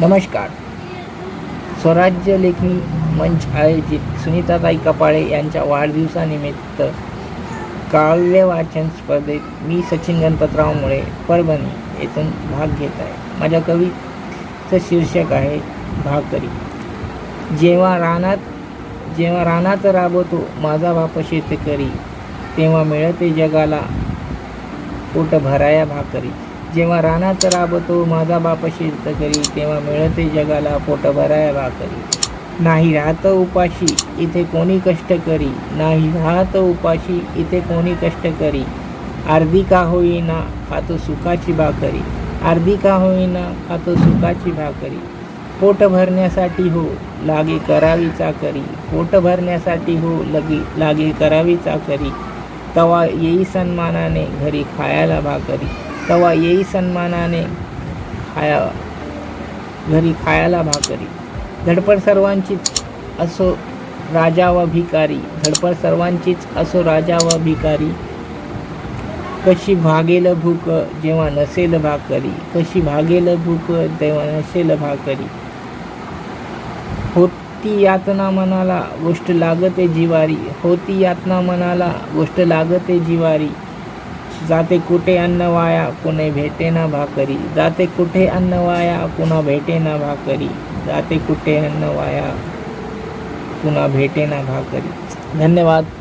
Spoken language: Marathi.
नमस्कार. स्वराज्य लेखनी मंच आयोजित सुनीताताई कपाळे यांच्या वाढदिवसानिमित्त काव्य वाचन स्पर्धेत मी सचिन गणपतराव मुळे परभणी येथून भाग घेत आहे. माझ्या कवीचं शीर्षक आहे भाकरी. जेव्हा रानात जेव्हा रानात राबवतो माझा बाप शेतकरी तेव्हा मिळते जगाला पोट भराया भाकरी. जेव्हा रानात राबतो माझा बाप करी तेव्हा मिळते जगाला पोट भरायला भाकरी. नाही राहत उपाशी इथे कोणी कष्ट करी. नाही राहत उपाशी इथे कोणी कष्ट करी. अर्धी का होईना खातो सुखाची भाकरी. अर्धी का होईना खातो सुखाची भाकरी. पोट भरण्यासाठी हो लागे करावी चाकरी. पोट भरण्यासाठी हो लगे लागे करावी चाकरी. तवा येई सन्मानाने घरी खायला भाकरी. तवा येई सन्मानाने खाया घरी खायला भाकरी. धडपड सर्वांचीच असो राजा व भिकारी धडपड सर्वांचीच असो राजा व भिकारी कशी भागेल भूक जेव्हा नसेल भाकरी. कशी भागेल भूक तेव्हा नसेल भाकरी. होती यातना मनाला गोष्ट लागते जिवारी. होती यातना मनाला गोष्ट लागते जिवारी. जाते कुठे अन्न वाया कुणे भेटे ना भाकरी. जाते कुठे अन्न वाया पुन्हा भेटे ना भाकरी. जाते कुठे अन्न वाया पुन्हा भेटे ना भाकरी. धन्यवाद.